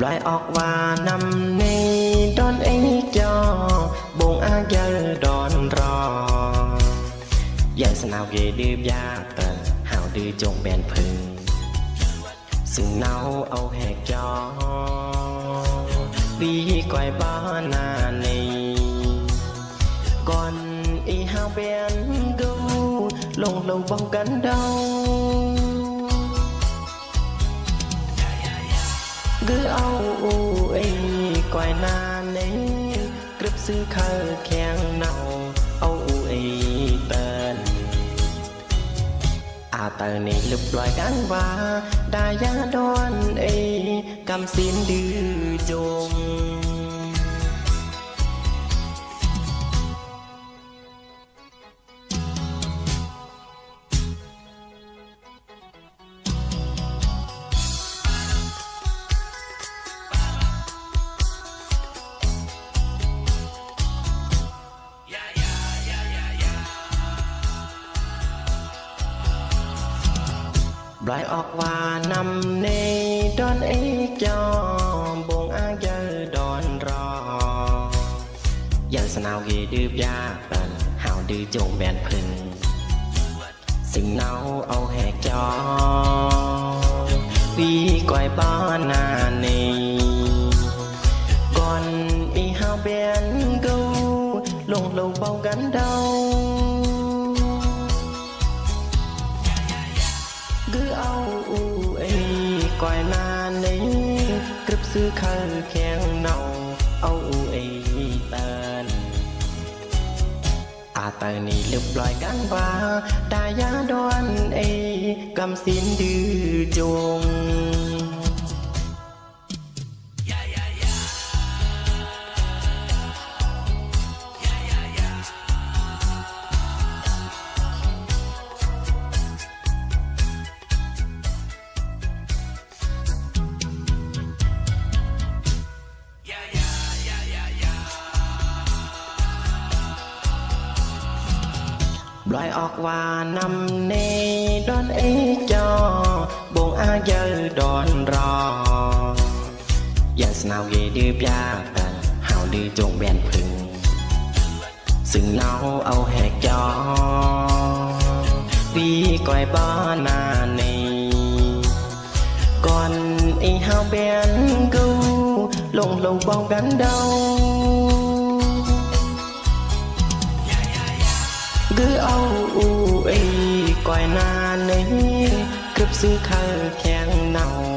loại ọt và năm nay đón ấy cho buồn a giờ đón rò giờ sao nào ghê đưa gia tờ hào đưa chồng bèn phừng sừng nấu âu hẹt cho đi quay ba nà này còn y hao bèn gâu lồng lồng bông cánh đau đưa ấy quay na lấy cướp sư khờ khen nào âu ấy tên à tờ này lục loài đáng và đa giá đoan ấy cầm xin đưa chồng ลายออกว่านำในดอนเอจอบงอาเยอดอนรออย่างสนาวเกดืบยาเัิ่นหาวดื้อจงแบนพึ่งสิ่งเนาเอาแหกจอปีก่อยบ้านนาใน ก่อนอีหาวแบนกูลงลงเบากันเดาก่อยนานนี้กรึบซื้อข้าแข็งเนาเอาไอ้ตานอาตานี่ลึบลอยกันว่าตายาดอนเอกำสินดื้อจงปลอยออกว่านำในดอนเอจอบงอาเยอดอนรออย่าสนาวเยดื้อปยาตันหาดื้อจงแบนพึง ซึ่งเนาเอาแหกจอ ปีก่อยบ้านาใน ก่อนไอ้หาวแบนกู ลงลงบ้องกันเดองนี้คือซื้อข้างแพงเนา